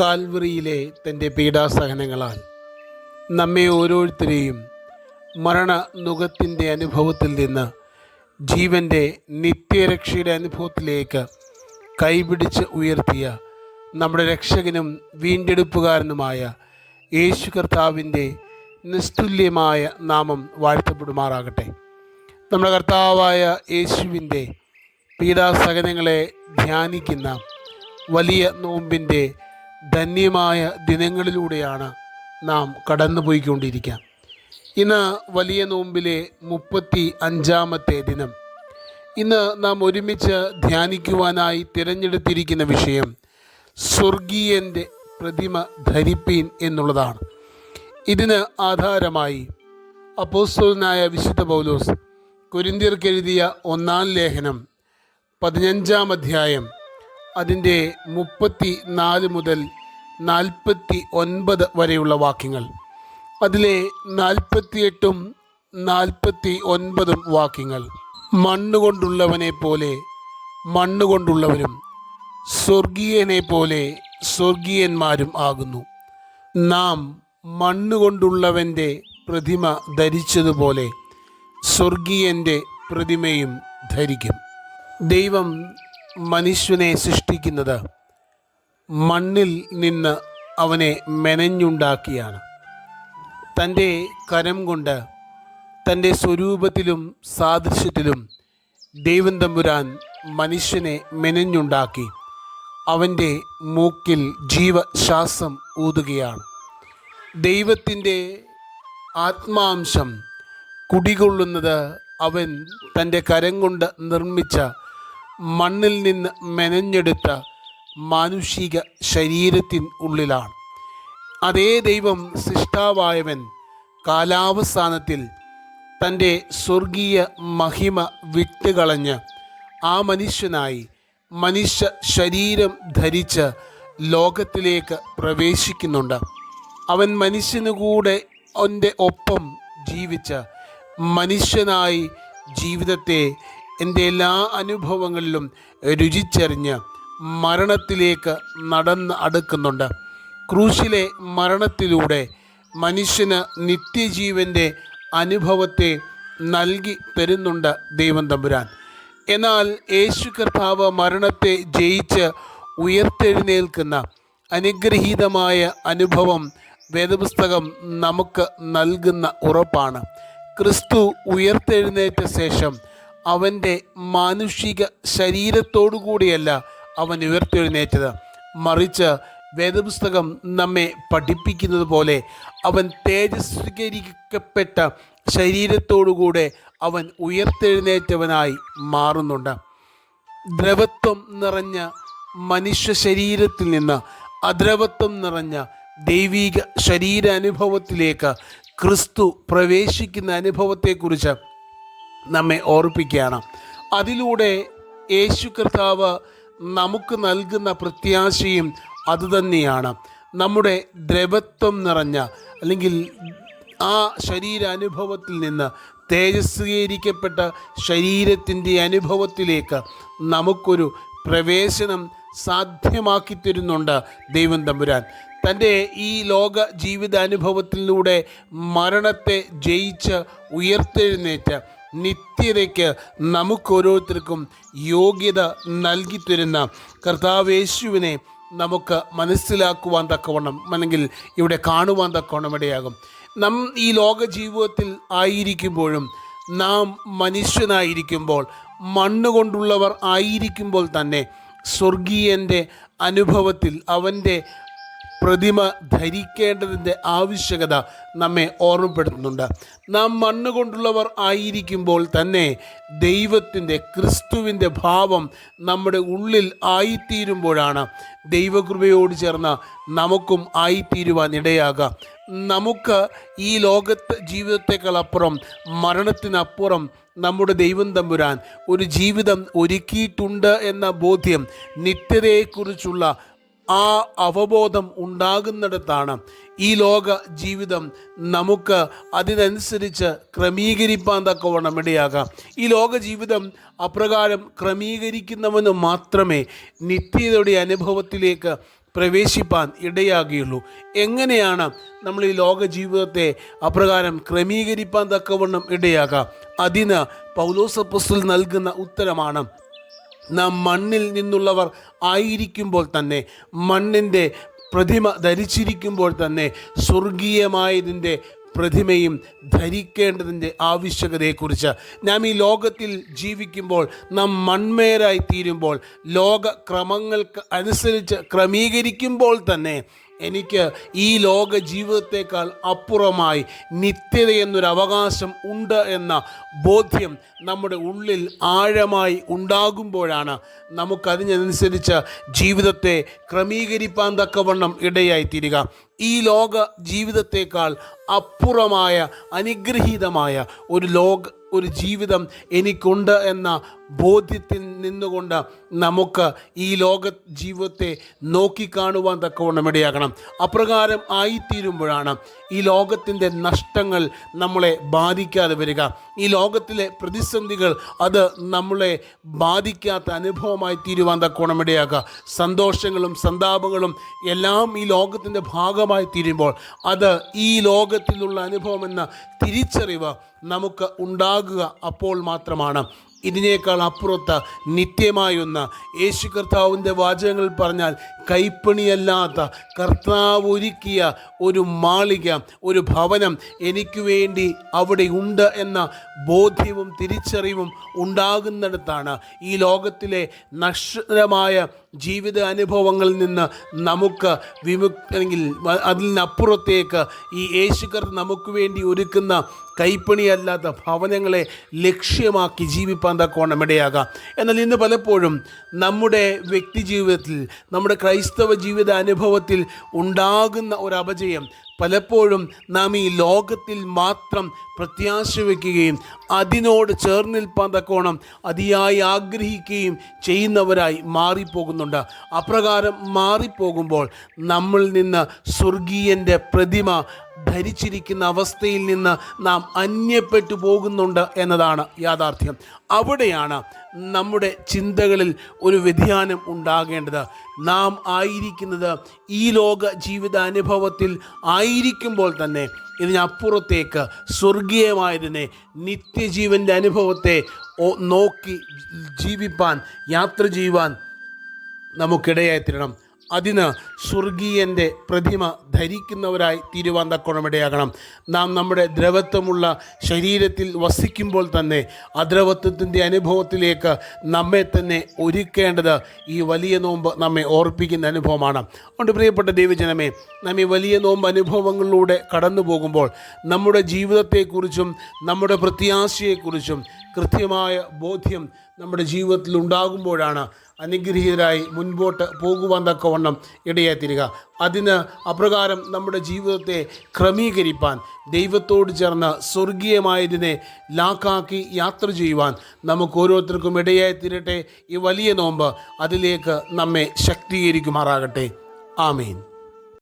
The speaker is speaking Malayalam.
കാൽവറിയിലെ തന്റെ പീഡാസഹനങ്ങളാൽ നമ്മെ ഓരോരുത്തരെയും മരണ നുഖത്തിന്റെ അനുഭവത്തിൽ നിന്ന് ജീവന്റെ നിത്യരക്ഷയുടെ അനുഭവത്തിലേക്ക് കൈപിടിച്ച് ഉയർത്തിയ നമ്മുടെ രക്ഷകനും വീണ്ടെടുപ്പുകാരനുമായ യേശു കർത്താവിന്റെ നിസ്തുല്യമായ നാമം വാഴ്ത്തപ്പെടുമാറാകട്ടെ. നമ്മുടെ കർത്താവായ യേശുവിന്റെ പീഡാസഹനങ്ങളെ ധ്യാനിക്കുന്ന വലിയ നോമ്പിന്റെ ധന്യമായ ദിനങ്ങളിലൂടെയാണ് നാം കടന്നുപോയിക്കൊണ്ടിരിക്കുക ഇന്ന് വലിയ നോമ്പിലെ മുപ്പത്തി അഞ്ചാമത്തെ ദിനം. ഇന്ന് നാം ഒരുമിച്ച് ധ്യാനിക്കുവാനായി തിരഞ്ഞെടുത്തിരിക്കുന്ന വിഷയം സ്വർഗീയന്റെ പ്രതിമ ധരിപ്പീൻ എന്നുള്ളതാണ്. ഇതിന് ആധാരമായി അപ്പോസ്തോലനായ വിശുദ്ധ പൗലോസ് കുരിന്തിയർക്കെഴുതിയ ഒന്നാം ലേഖനം പതിനഞ്ചാം അധ്യായം അതിന്റെ മുപ്പത്തി നാല് മുതൽ നാൽപ്പത്തി ഒൻപത് വരെയുള്ള വാക്യങ്ങൾ. അതിലെ നാൽപ്പത്തിയെട്ടും നാൽപ്പത്തി ഒൻപതും വാക്യങ്ങൾ. മണ്ണുകൊണ്ടുള്ളവനെ പോലെ മണ്ണുകൊണ്ടുള്ളവരും സ്വർഗീയനെ പോലെ സ്വർഗീയന്മാരും ആകുന്നു. നാം മണ്ണുകൊണ്ടുള്ളവന്റെ പ്രതിമ ധരിച്ചതുപോലെ സ്വർഗീയന്റെ പ്രതിമയും ധരിക്കും. ദൈവം മനുഷ്യനെ സൃഷ്ടിക്കുന്നത് മണ്ണിൽ നിന്ന് അവനെ മെനഞ്ഞുണ്ടാക്കിയാണ്. തന്റെ കരം കൊണ്ട് തന്റെ സ്വരൂപത്തിലും സാദൃശ്യത്തിലും ദൈവം തമ്പുരാൻ മനുഷ്യനെ മെനഞ്ഞുണ്ടാക്കി. അവന്റെ മൂക്കിൽ ജീവശ്വാസം ഊതുകയാണ്. ദൈവത്തിന്റെ ആത്മാംശം കുടികൊള്ളുന്നത് അവൻ തന്റെ കരം കൊണ്ട് നിർമ്മിച്ച മണ്ണിൽ നിന്ന് മെനഞ്ഞെടുത്ത മാനുഷിക ശരീരത്തിൻ ഉള്ളിലാണ്. അതേ ദൈവം സൃഷ്ടാവായവൻ കാലാവസാനത്തിൽ തന്റെ സ്വർഗീയ മഹിമ വിട്ടുകളഞ്ഞ് ആ മനുഷ്യനായി മനുഷ്യ ശരീരം ധരിച്ച് ലോകത്തിലേക്ക് പ്രവേശിക്കുന്നുണ്ട്. അവൻ മനുഷ്യനു കൂടെ അവന്റെ ഒപ്പം ജീവിച്ച് മനുഷ്യനായി ജീവിതത്തെ എന്റെ എല്ലാ അനുഭവങ്ങളിലും രുചിച്ചറിഞ്ഞ് മരണത്തിലേക്ക് നടന്ന് അടുക്കുന്നുണ്ട്. ക്രൂശിലെ മരണത്തിലൂടെ മനുഷ്യന് നിത്യജീവന്റെ അനുഭവത്തെ നൽകി തരുന്നുണ്ട് ദൈവം തമ്പുരാൻ. എന്നാൽ യേശു കർത്താവ് മരണത്തെ ജയിച്ച് ഉയർത്തെഴുന്നേൽക്കുന്ന അനുഗ്രഹീതമായ അനുഭവം വേദപുസ്തകം നമുക്ക് നൽകുന്ന ഉറപ്പാണ്. ക്രിസ്തു ഉയർത്തെഴുന്നേറ്റ ശേഷം അവന്റെ മാനുഷിക ശരീരത്തോടുകൂടിയല്ല അവൻ ഉയർത്തെഴുന്നേറ്റത്. മറിച്ച് വേദപുസ്തകം നമ്മെ പഠിപ്പിക്കുന്നത് പോലെ അവൻ തേജസ്വീകരിക്കപ്പെട്ട ശരീരത്തോടുകൂടെ അവൻ ഉയർത്തെഴുന്നേറ്റവനായി മാറുന്നുണ്ട്. ദ്രവത്വം നിറഞ്ഞ മനുഷ്യ ശരീരത്തിൽ നിന്ന് അദ്രവത്വം നിറഞ്ഞ ദൈവിക ശരീരാനുഭവത്തിലേക്ക് ക്രിസ്തു പ്രവേശിക്കുന്ന അനുഭവത്തെക്കുറിച്ച് നമ്മെ ഓർപ്പിക്കുകയാണ്. അതിലൂടെ യേശു കർത്താവ് നമുക്ക് നൽകുന്ന പ്രത്യാശയും അതുതന്നെയാണ്. നമ്മുടെ ദ്രവത്വം നിറഞ്ഞ അല്ലെങ്കിൽ ആ ശരീരാനുഭവത്തിൽ നിന്ന് തേജസ്വീകരിക്കപ്പെട്ട ശരീരത്തിന്റെ അനുഭവത്തിലേക്ക് നമുക്കൊരു പ്രവേശനം സാധ്യമാക്കി തരുന്നുണ്ട് ദൈവം തമ്പുരാൻ. തന്റെ ഈ ലോക ജീവിതാനുഭവത്തിലൂടെ മരണത്തെ ജയിച്ച് ഉയർത്തെഴുന്നേറ്റ് നിത്യതയ്ക്ക് നമുക്കോരോരുത്തർക്കും യോഗ്യത നൽകി തരുന്ന കർത്താവേശുവിനെ നമുക്ക് മനസ്സിലാക്കുവാൻ തക്കവണ്ണം അല്ലെങ്കിൽ ഇവിടെ കാണുവാൻ തക്കവണ്ണം ഇടയാകും. നാം ഈ ലോക ജീവിതത്തിൽ ആയിരിക്കുമ്പോഴും നാം മനുഷ്യനായിരിക്കുമ്പോൾ മണ്ണുകൊണ്ടുള്ളവർ ആയിരിക്കുമ്പോൾ തന്നെ സ്വർഗീയന്റെ അനുഭവത്തിൽ അവന്റെ പ്രതിമ ധരിക്കേണ്ടതിന്റെ ആവശ്യകത നമ്മെ ഓർമ്മപ്പെടുത്തുന്നുണ്ട്. നാം മണ്ണ് കൊണ്ടുള്ളവർ ആയിരിക്കുമ്പോൾ തന്നെ ദൈവത്തിന്റെ ക്രിസ്തുവിന്റെ ഭാവം നമ്മുടെ ഉള്ളിൽ ആയിത്തീരുമ്പോഴാണ് ദൈവകൃപയോട് ചേർന്ന് നമുക്കും ആയിത്തീരുവാൻ ഇടയാകാം. നമുക്ക് ഈ ലോകത്ത് ജീവിതത്തെക്കാളപ്പുറം മരണത്തിനപ്പുറം നമ്മുടെ ദൈവം തമ്പുരാൻ ഒരു ജീവിതം ഒരുക്കിയിട്ടുണ്ട് എന്ന ബോധ്യം നിത്യതയെക്കുറിച്ചുള്ള ആ അവബോധം ഉണ്ടാകുന്നിടത്താണ് ഈ ലോക ജീവിതം നമുക്ക് അതിനനുസരിച്ച് ക്രമീകരിപ്പാൻ തക്കവണ്ണം ഇടയാകാം. ഈ ലോക ജീവിതം അപ്രകാരം ക്രമീകരിക്കുന്നവന് മാത്രമേ നിത്യതയുടെ അനുഭവത്തിലേക്ക് പ്രവേശിപ്പാൻ ഇടയാകുകയുള്ളൂ. എങ്ങനെയാണ് നമ്മൾ ഈ ലോക ജീവിതത്തെ അപ്രകാരം ക്രമീകരിപ്പാൻ തക്കവണ്ണം ഇടയാകാം? അതിന് പൗലോസപ്പസ്തുൽ നൽകുന്ന ഉത്തരമാണ് നാം മണ്ണിൽ നിന്നുള്ളവർ ആയിരിക്കുമ്പോൾ തന്നെ മണ്ണിന്റെ പ്രതിമ ധരിച്ചിരിക്കുമ്പോൾ തന്നെ സ്വർഗീയമായതിന്റെ പ്രതിമയും ധരിക്കേണ്ടതിന്റെ ആവശ്യകതയെക്കുറിച്ച് നാം ഈ ലോകത്തിൽ ജീവിക്കുമ്പോൾ നാം മൺമേരായി തീരുമ്പോൾ ലോക ക്രമങ്ങൾക്ക് അനുസരിച്ച് ക്രമീകരിക്കുമ്പോൾ തന്നെ എനിക്ക് ഈ ലോക ജീവിതത്തേക്കാൾ അപ്പുറമായി നിത്യത എന്നൊരു അവകാശം ഉണ്ട് എന്ന ബോധ്യം നമ്മുടെ ഉള്ളിൽ ആഴമായി ഉണ്ടാകുമ്പോഴാണ് നമുക്കതിനനുസരിച്ച് ജീവിതത്തെ ക്രമീകരിപ്പാൻ തക്കവണ്ണം ഇടയായിത്തീരുക. ഈ ലോക ജീവിതത്തേക്കാൾ അപ്പുറമായ അനുഗ്രഹീതമായ ഒരു ലോക ഒരു ജീവിതം എനിക്കുണ്ട് എന്ന ബോധ്യത്തിൽ നിന്നുകൊണ്ട് നമുക്ക് ഈ ലോക ജീവിതത്തെ നോക്കിക്കാണുവാൻ തക്കവണ്ണം ഇടയാകണം. അപ്രകാരം ആയിത്തീരുമ്പോഴാണ് ഈ ലോകത്തിന്റെ നഷ്ടങ്ങൾ നമ്മളെ ബാധിക്കാതെ വരിക. ഈ ലോകത്തിലെ പ്രതിസന്ധികൾ അത് നമ്മളെ ബാധിക്കാത്ത അനുഭവമായി തീരുവാൻ തക്കോണമിടയാക്കുക സന്തോഷങ്ങളും സന്താപങ്ങളും എല്ലാം ഈ ലോകത്തിന്റെ ഭാഗമായി തീരുമ്പോൾ അത് ഈ ലോകത്തിലുള്ള അനുഭവം എന്ന തിരിച്ചറിവ് നമുക്ക് ഉണ്ടാകുക അപ്പോൾ മാത്രമാണ്. ഇതിനേക്കാൾ അപ്പുറത്ത് നിത്യമായൊന്ന് യേശു കർത്താവിന്റെ വാചകങ്ങൾ പറഞ്ഞാൽ കൈപ്പണിയല്ലാത്ത കർത്താവ് ഒരുക്കിയ ഒരു മാളിക ഒരു ഭവനം എനിക്ക് വേണ്ടി അവിടെ ഉണ്ട് എന്ന ബോധ്യവും തിരിച്ചറിവും ഉണ്ടാകുന്നിടത്താണ് ഈ ലോകത്തിലെ നഷ്ടമായ ജീവിത അനുഭവങ്ങളിൽ നിന്ന് നമുക്ക് വിമുക്തി അല്ലെങ്കിൽ അതിൽ നിന്നപ്പുറത്തേക്ക് ഈ യേശുക്കർ നമുക്ക് വേണ്ടി ഒരുക്കുന്ന കൈപ്പണിയല്ലാത്ത ഭവനങ്ങളെ ലക്ഷ്യമാക്കി ജീവിപ്പാൻ തക്കോണം ഇടയാകാം എന്നാൽ ഇന്ന് പലപ്പോഴും നമ്മുടെ വ്യക്തി ജീവിതത്തിൽ നമ്മുടെ ക്രൈസ്തവ ജീവിത അനുഭവത്തിൽ ഉണ്ടാകുന്ന ഒരു അപജയം പലപ്പോഴും നാം ഈ ലോകത്തിൽ മാത്രം പ്രത്യാശ വയ്ക്കുകയും അതിനോട് ചേർന്ന് നിൽപ്പാൻ തക്കോണം അതിയായി ആഗ്രഹിക്കുകയും ചെയ്യുന്നവരായി മാറിപ്പോകുന്നുണ്ട്. അപ്രകാരം മാറിപ്പോകുമ്പോൾ നമ്മളിൽ നിന്ന് സ്വർഗീയന്റെ പ്രതിമ ധരിച്ചിരിക്കുന്ന അവസ്ഥയിൽ നിന്ന് നാം അന്യപ്പെട്ടു പോകുന്നുണ്ട് എന്നതാണ് യാഥാർത്ഥ്യം. അവിടെയാണ് നമ്മുടെ ചിന്തകളിൽ ഒരു വ്യതിയാനം ഉണ്ടാകേണ്ടത്. നാം ആയിരിക്കുന്നത് ഈ ലോക ജീവിതാനുഭവത്തിൽ ആയിരിക്കുമ്പോൾ തന്നെ ഇതിനപ്പുറത്തേക്ക് സ്വർഗീയമായതിനെ നിത്യജീവന്റെ അനുഭവത്തെ നോക്കി ജീവിപ്പാൻ യാത്ര ചെയ്യുവാൻ നമുക്കിടയായി തീരണം. അതിന് സ്വർഗീയന്റെ പ്രതിമ ധരിക്കുന്നവരായി തീരുവാൻ തക്കോണമിടയാകണം നാം നമ്മുടെ ദ്രവത്വമുള്ള ശരീരത്തിൽ വസിക്കുമ്പോൾ തന്നെ അദ്രവത്വത്തിന്റെ അനുഭവത്തിലേക്ക് നമ്മെ തന്നെ ഒരുക്കേണ്ടത് ഈ വലിയ നോമ്പ് നമ്മെ ഓർപ്പിക്കുന്ന അനുഭവമാണ്. അതുകൊണ്ട് പ്രിയപ്പെട്ട ദൈവജനമേ നാം ഈ വലിയ നോമ്പ് അനുഭവങ്ങളിലൂടെ കടന്നു പോകുമ്പോൾ നമ്മുടെ ജീവിതത്തെക്കുറിച്ചും നമ്മുടെ പ്രത്യാശയെക്കുറിച്ചും കൃത്യമായ ബോധ്യം നമ്മുടെ ജീവിതത്തിൽ ഉണ്ടാകുമ്പോഴാണ് അനുഗ്രഹീതരായി മുൻപോട്ട് പോകുവാൻ തക്കവണ്ണം ഇടയായിത്തീരുക. അതിന് അപ്രകാരം നമ്മുടെ ജീവിതത്തെ ക്രമീകരിപ്പാൻ ദൈവത്തോട് ചേർന്ന് സ്വർഗീയമായതിനെ ലാക്കാക്കി യാത്ര ചെയ്യുവാൻ നമുക്ക് ഓരോരുത്തർക്കും ഇടയായി തീരട്ടെ ഈ വലിയ നോമ്പ് അതിലേക്ക് നമ്മെ ശക്തീകരിക്കുമാറാകട്ടെ. ആമീൻ.